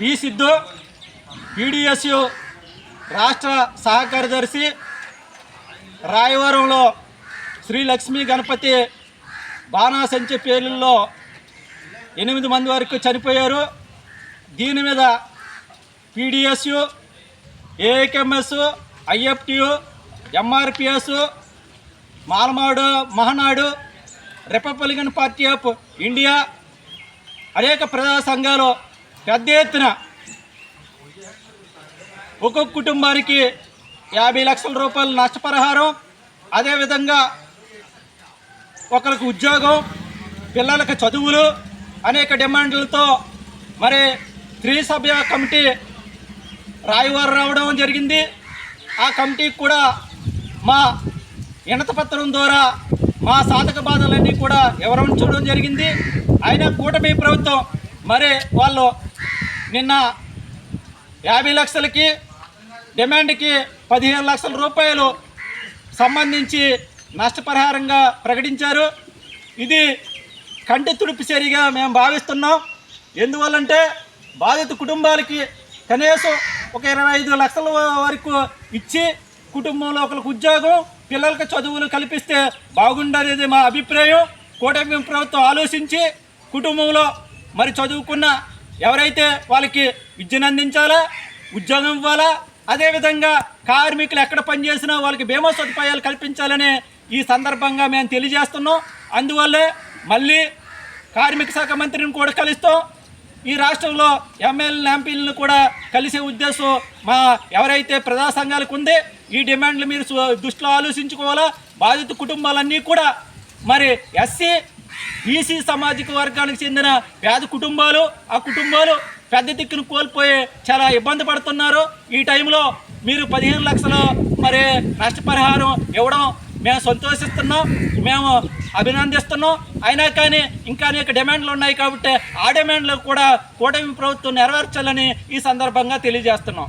B Siddhu PDSU రాష్ట్ర సహకార్యదర్శి రాయవరంలో శ్రీ లక్ష్మీ గణపతి బాణాసంచి పేర్లలో ఎనిమిది మంది వరకు చనిపోయారు. దీని మీద PDSU AMS IFTU MRPS మాలమాడు Mahanadu Republican party of India అనేక ప్రజా సంఘాలు పెద్ద ఎత్తున ఒక్కొక్క కుటుంబానికి యాభై లక్షల రూపాయల నష్టపరిహారం అదేవిధంగా ఒకరికి ఉద్యోగం పిల్లలకు చదువులు అనేక డిమాండ్లతో మరి త్రిసభ్య కమిటీ రాయవారు రావడం జరిగింది. ఆ కమిటీకి కూడా మా ఇనతపత్రం ద్వారా మా సాధక బాధలన్నీ కూడా వివరించడం జరిగింది. అయినా కూటమి ప్రభుత్వం మరి వాళ్ళు నిన్న యాభై లక్షలకి డిమాండ్కి పదిహేను లక్షల రూపాయలు సంబంధించి నష్టపరిహారంగా ప్రకటించారు. ఇది కంటి తుడుపు చర్యగా మేము భావిస్తున్నాం. ఎందువల్లంటే బాధిత కుటుంబాలకి కనీసం ఒక ఇరవై ఐదు లక్షల వరకు ఇచ్చి కుటుంబంలో ఒకరికి ఉద్యోగం పిల్లలకి చదువులు కల్పిస్తే బాగుండనేది మా అభిప్రాయం. కూటమి ప్రభుత్వం ఆలోచించి కుటుంబంలో మరి చదువుకున్న ఎవరైతే వాళ్ళకి విద్యను అందించాలా ఉద్యోగం ఇవ్వాలా అదేవిధంగా కార్మికులు ఎక్కడ పనిచేసినా వాళ్ళకి బీమా సదుపాయాలు కల్పించాలని ఈ సందర్భంగా మేము తెలియజేస్తున్నాం. అందువల్లే మళ్ళీ కార్మిక శాఖ మంత్రిని కూడా కలుస్తాం. ఈ రాష్ట్రంలో ఎమ్మెల్యే ఎంపీలను కూడా కలిసే ఉద్దేశం మా ఎవరైతే ప్రజా సంఘాలకు ఉంది ఈ డిమాండ్లు మీరు దృష్టిలో ఆలోచించుకోవాలా? బాధిత కుటుంబాలన్నీ కూడా మరి ఎస్సీ బీసీ సామాజిక వర్గానికి చెందిన పేద కుటుంబాలు ఆ కుటుంబాలు పెద్ద దిక్కును కోల్పోయి చాలా ఇబ్బంది పడుతున్నారు. ఈ టైంలో మీరు పదిహేను లక్షలు మరి నష్టపరిహారం ఇవ్వడం మేము సంతోషిస్తున్నాం మేము అభినందిస్తున్నాం. అయినా కానీ ఇంకా అనేక డిమాండ్లు ఉన్నాయి కాబట్టి ఆ డిమాండ్లు కూడా కూటమి ప్రభుత్వం నెరవేర్చాలని ఈ సందర్భంగా తెలియజేస్తున్నాం.